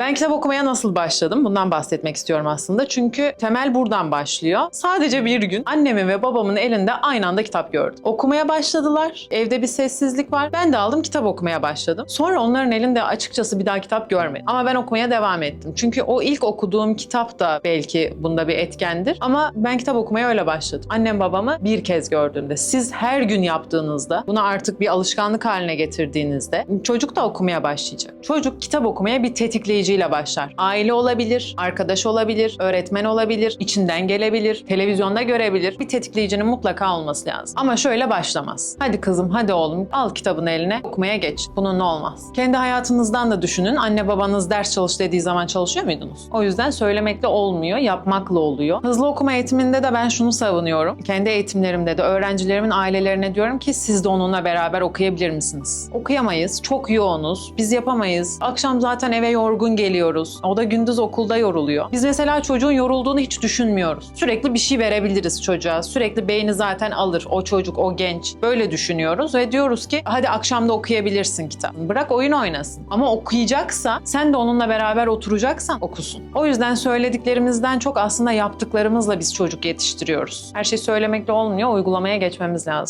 Ben kitap okumaya nasıl başladım? Bundan bahsetmek istiyorum aslında. Çünkü temel buradan başlıyor. Sadece bir gün annemin ve babamın elinde aynı anda kitap gördüm. Okumaya başladılar. Evde bir sessizlik var. Ben de aldım kitap okumaya başladım. Sonra onların elinde açıkçası bir daha kitap görmedim. Ama ben okumaya devam ettim. Çünkü o ilk okuduğum kitap da belki bunda bir etkendir. Ama ben kitap okumaya öyle başladım. Annem babamı bir kez gördüğümde, siz her gün yaptığınızda, bunu artık bir alışkanlık haline getirdiğinizde çocuk da okumaya başlayacak. Çocuk kitap okumaya bir tetikleyiciyle başlar. Aile olabilir, arkadaş olabilir, öğretmen olabilir, içinden gelebilir, televizyonda görebilir. Bir tetikleyicinin mutlaka olması lazım. Ama şöyle başlamaz. Hadi kızım, hadi oğlum al kitabını eline okumaya geç. Bununla olmaz. Kendi hayatınızdan da düşünün. Anne babanız ders çalış dediği zaman çalışıyor muydunuz? O yüzden söylemekle olmuyor, yapmakla oluyor. Hızlı okuma eğitiminde de ben şunu savunuyorum. Kendi eğitimlerimde de öğrencilerimin ailelerine diyorum ki siz de onunla beraber okuyabilir misiniz? Okuyamayız, çok yoğunuz, biz yapamayız. Akşam zaten eve yorgun geliyoruz. O da gündüz okulda yoruluyor. Biz mesela çocuğun yorulduğunu hiç düşünmüyoruz. Sürekli bir şey verebiliriz çocuğa. Sürekli beyni zaten alır. O çocuk, o genç. Böyle düşünüyoruz ve diyoruz ki hadi akşam da okuyabilirsin kitap. Bırak oyun oynasın. Ama okuyacaksa sen de onunla beraber oturacaksan okusun. O yüzden söylediklerimizden çok aslında yaptıklarımızla biz çocuk yetiştiriyoruz. Her şey söylemekle olmuyor, uygulamaya geçmemiz lazım.